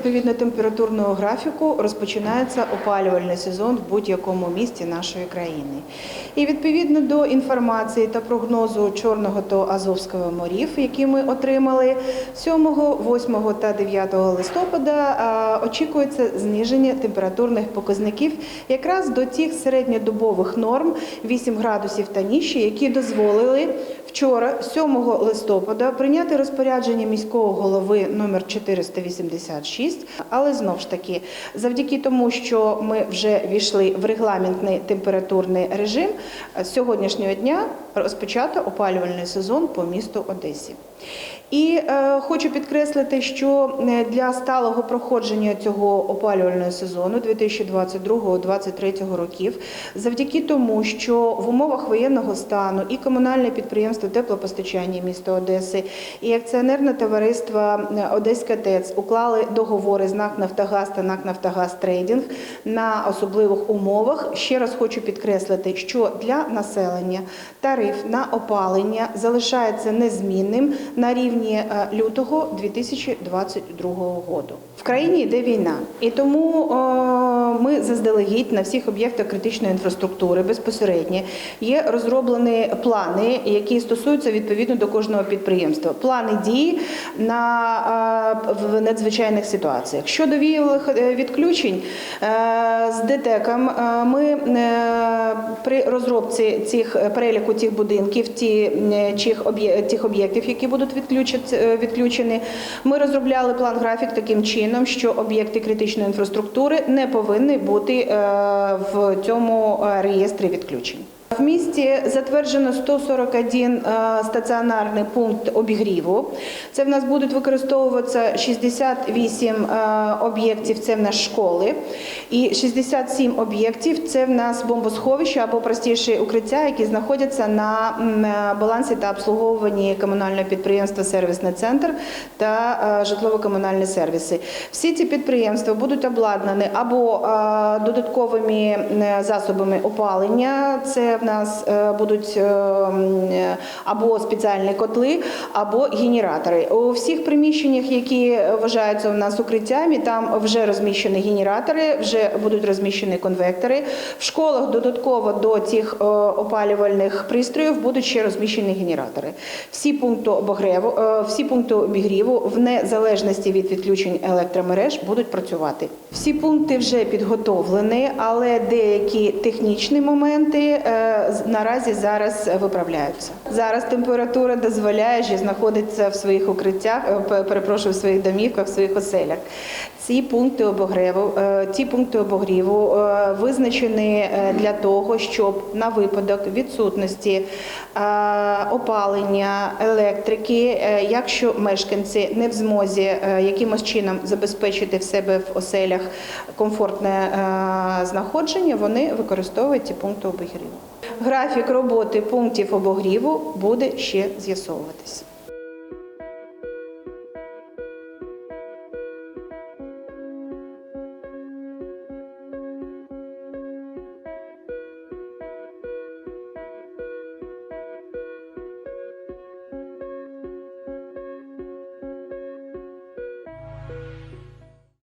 відповідно температурного графіку розпочинається опалювальний сезон в будь-якому місті нашої країни. І відповідно до інформації та прогнозу Чорного та Азовського морів, які ми отримали 7, 8 та 9 листопада, очікується зниження температурних показників якраз до тих середньодобових норм 8 градусів та нижче, які дозволили вчора, 7 листопада, прийняти розпорядження міського голови номер 486. Але знов ж таки, завдяки тому, що ми вже війшли в регламентний температурний режим, з сьогоднішнього дня розпочато опалювальний сезон по місту Одесі. І е, хочу підкреслити, що е, для сталого проходження цього опалювального сезону 2022-2023 років, завдяки тому, що в умовах воєнного стану і комунальне підприємство теплопостачання міста Одеси, і акціонерне товариство е, Одеська ТЕЦ уклали договори з НАК Нафтогаз та НАК Нафтогаз Трейдинг на особливих умовах. Ще раз хочу підкреслити, що для населення тариф на опалення залишається незмінним на рівні е, лютого 2022 року. В країні йде війна, і тому е, заздалегідь на всіх об'єктах критичної інфраструктури безпосередньо є розроблені плани, які стосуються відповідно до кожного підприємства. Плани дії на е, в надзвичайних ситуаціях. Щодо віялових е, відключень е, з ДТЕКом ми при розробці цих переліку тих будинків, ті тих об'єктів, які будуть відключені, ми розробляли план графік таким чином, що об'єкти критичної інфраструктури не повинні бути е, в цьому е, реєстрі відключень. В місті затверджено 141 е, стаціонарний пункт обігріву. Це в нас будуть використовуватися 68 е, об'єктів, це в нас школи, і 67 об'єктів це в нас бомбосховища або простіші укриття, які знаходяться на е, балансі та обслуговуванні комунального підприємства Сервісний центр та житлово-комунальні сервіси. Всі ці підприємства будуть обладнані або додатковими засобами опалення. Це в нас е, будуть е, е, або спеціальні котли, або генератори. У всіх приміщеннях, які вважаються у нас укриттями, там вже розміщені генератори, вже будуть розміщені конвектори. В школах додатково до цих опалювальних пристроїв будуть ще розміщені генератори. Всі пункти обогреву, всі пункти обігріву в незалежності від відключень електромереж будуть працювати. Всі пункти вже підготовлені, але деякі технічні моменти наразі зараз виправляються. Зараз температура дозволяє ще знаходитися в своїх укриттях, е, перепрошую, в своїх домівках, в своїх оселях. Ці пункти обогреву, е, ці пункти обогріву е, визначені е, для того, щоб на випадок відсутності е, опалення, електрики, е, якщо мешканці не в змозі е, якимось чином забезпечити в себе в оселях комфортне е, знаходження, вони використовують ці пункти обогріву. Графік роботи пунктів обогріву буде ще з'ясовуватись.